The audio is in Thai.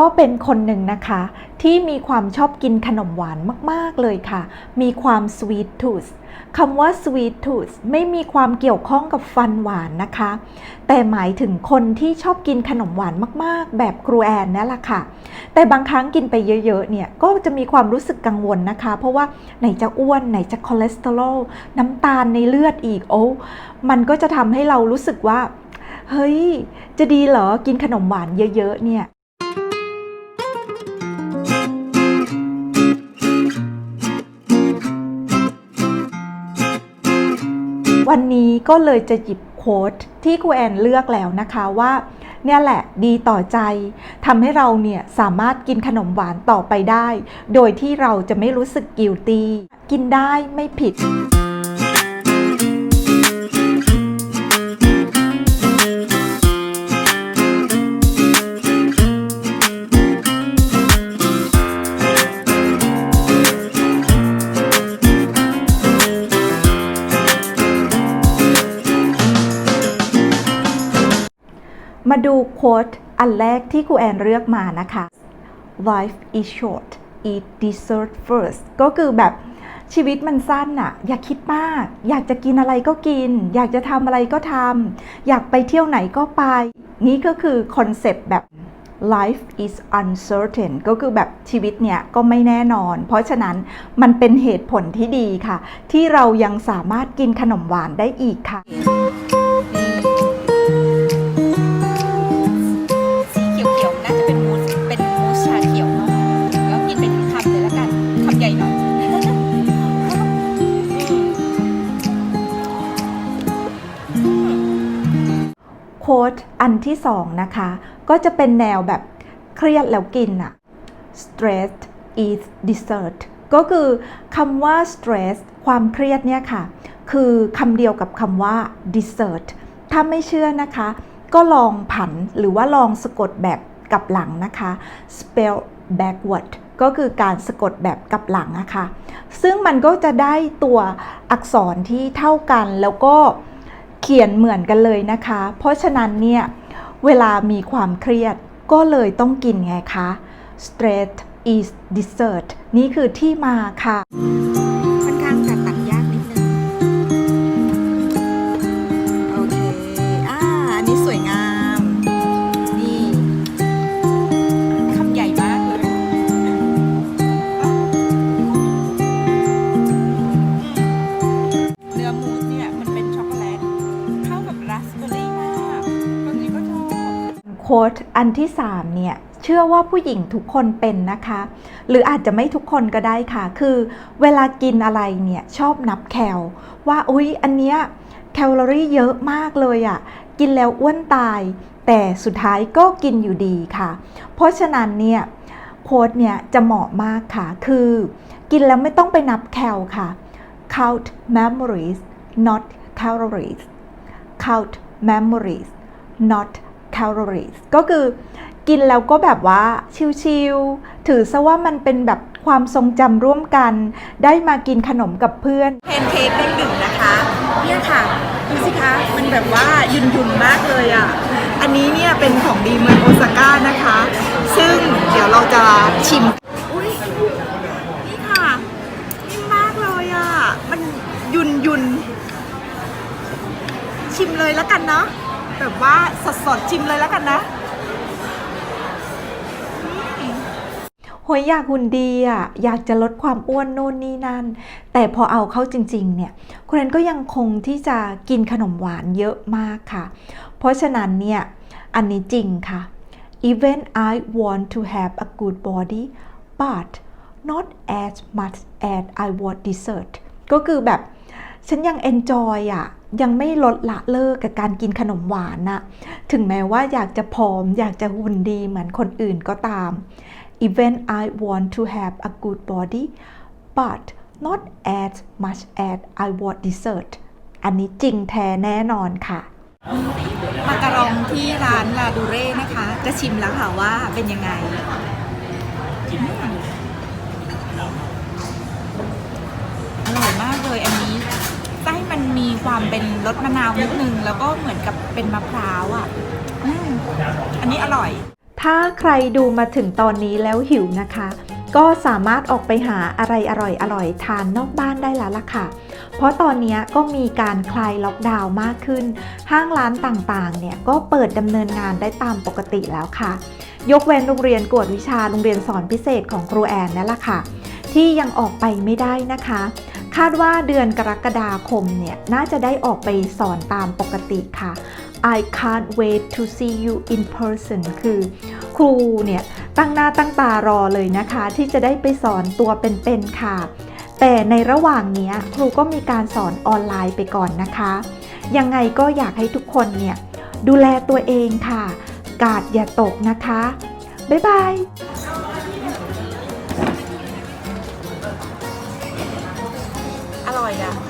ก็เป็นคนหนึ่งนะคะ ที่มีความชอบกินขนมหวานมาก ๆ เลยค่ะ มีความ sweet tooth คำว่า sweet tooth ไม่มีความเกี่ยวข้องกับฟันหวานนะคะ แต่หมายถึงคนที่ชอบกินขนมหวานมาก ๆ แบบครูแอนนั่นแหละค่ะ แต่บางครั้งกินไปเยอะ ๆ เนี่ย ก็จะมีความรู้สึกกังวลนะคะ เพราะว่าไหนจะอ้วน ไหนจะคอเลสเตอรอล น้ำตาลในเลือดอีก โอ้ มันก็จะทำให้เรารู้สึกว่า เฮ้ย จะดีเหรอ กินขนมหวานเยอะ ๆ เนี่ย วันนี้ก็เลยจะหยิบโค้ดที่ครูแอนเลือกแล้วนะคะว่าเนี่ยแหละดีต่อใจทำให้เราเนี่ยสามารถกินขนมหวานต่อไปได้ โดยที่เราจะไม่รู้สึกกิลตี้ กินได้ไม่ผิด มาดูโค้ดอันแรกที่ครูแอนเลือกมานะคะ life is short eat dessert first ก็คือแบบชีวิตมันสั้นอะอย่าคิดมาก อยากจะกินอะไรก็กิน อยากจะทำอะไรก็ทำอยากไปเที่ยวไหนก็ไป นี่ก็คือคอนเซปต์แบบ life is uncertain ก็คือแบบชีวิตเนี่ยก็ไม่แน่นอน เพราะฉะนั้นมันเป็นเหตุผลที่ดีค่ะ ที่เรายังสามารถกินขนมหวานได้อีกค่ะ ค้ดอันที่สองนะคะ ก็จะเป็นแนวแบบเครียดแล้วกินอะ stress is dessert ก็คือคำว่า stress ความเครียดเนี่ยค่ะ คือคำเดียวกับคำว่า dessert ถ้าไม่เชื่อนะคะ ก็ลองผันหรือว่าลองสะกดแบบกลับหลังนะคะ spell backward ก็คือการสะกดแบบกลับหลังนะคะ ซึ่งมันก็จะได้ตัวอักษรที่เท่ากันแล้วก็ เขียนเหมือนกันเลยนะคะ เพราะฉะนั้นเนี่ย เวลามีความเครียดก็เลยต้องกินไงคะ straight is dessert นี่คือที่มาค่ะ ค้ดอันที่ 3 เนี่ย เชื่อว่าผู้หญิงทุกคนเป็นนะคะ หรืออาจจะไม่ทุกคนก็ได้ค่ะ คือเวลากินอะไรเนี่ย ชอบนับแคลว่าอุ๊ย อันเนี้ยแคลอรี่เยอะมากเลยอะ่ะ กินแล้วอ้วนตาย แต่สุดท้ายก็กินอยู่ดีค่ะ เพราะฉะนั้นเนี่ยโค้ดเนี่ยจะเหมาะมากค่ะ คือกินแล้วไม่ต้องไปนับแคลค่ะ count memories not calories count memories not calories ก็คือกินแล้วก็แบบว่าชิลๆ ถือซะว่ามันเป็นแบบความทรงจำร่วมกัน ได้มากินขนมกับเพื่อนแพนเค้กเด้งดึงนะคะเนี่ยค่ะดูสิคะมันแบบว่ายุนยุนๆมากเลยอะ อันนี้เนี่ยเป็นของดีเมืองโอซาก้านะคะ ซึ่งเดี๋ยวเราจะชิมอุ้ยนี่ค่ะนิ่มมากเลยอะ มันยุนยุนๆชิมเลยแล้วกันเนาะ แบบว่าสดๆชิมเลยแล้วกันนะโหยอยากหุ่นดีอะอยากจะลดความอ้วนโน่นนี่นั่น แต่พอเอาเข้าจริงๆเนี่ยคุณแอนก็ยังคงที่จะกินขนมหวานเยอะมากค่ะ เพราะฉะนั้นเนี่ยอันนี้จริงค่ะ even I want to have a good body but not as much as I want dessert ก็คือแบบ ฉันยัง enjoy อะยังไม่ลดละเลิกกับการกินขนมหวานน่ะถึงแม้ว่าอยากจะผอม อยากจะหุ่นดีเหมือนคนอื่นก็ตาม even I want to have a good body but not as much as I want dessert อันนี้จริงแท้แน่นอนค่ะมาการองที่ร้านลาดูเร่นะคะ จะชิมแล้วค่ะว่าเป็นยังไงอืมอร่อยมากเลยอันนี้ไส้มันมี ความเป็นรสมะนาวนิดนึง แล้วก็เหมือนกับเป็นมะพร้าวอะอืมอันนี้อร่อย ถ้าใครดูมาถึงตอนนี้แล้วหิวนะคะ ก็สามารถออกไปหาอะไรอร่อยๆทานนอกบ้านได้แล้วล่ะค่ะ เพราะตอนนี้ก็มีการคลายล็อกดาวน์มากขึ้น ห้างร้านต่างๆ เนี่ยก็เปิดดำเนินงานได้ตามปกติแล้วค่ะ ยกเว้นโรงเรียนกวดวิชาโรงเรียนสอนพิเศษของครูแอนนั่นแหละค่ะ ที่ยังออกไปไม่ได้นะคะ คาดว่าเดือนกรกฎาคมเนี่ย น่าจะได้ออกไปสอนตามปกติค่ะ I can't wait to see you in person คือ ครูเนี่ย ตั้งหน้าตั้งตารอเลยนะคะ ที่จะได้ไปสอนตัวเป็นๆค่ะ แต่ในระหว่างนี้ครูก็มีการสอนออนไลน์ไปก่อนนะคะ ยังไงก็อยากให้ทุกคนเนี่ย ดูแลตัวเองค่ะ กาดอย่าตกนะคะ บ๊ายบาย 回家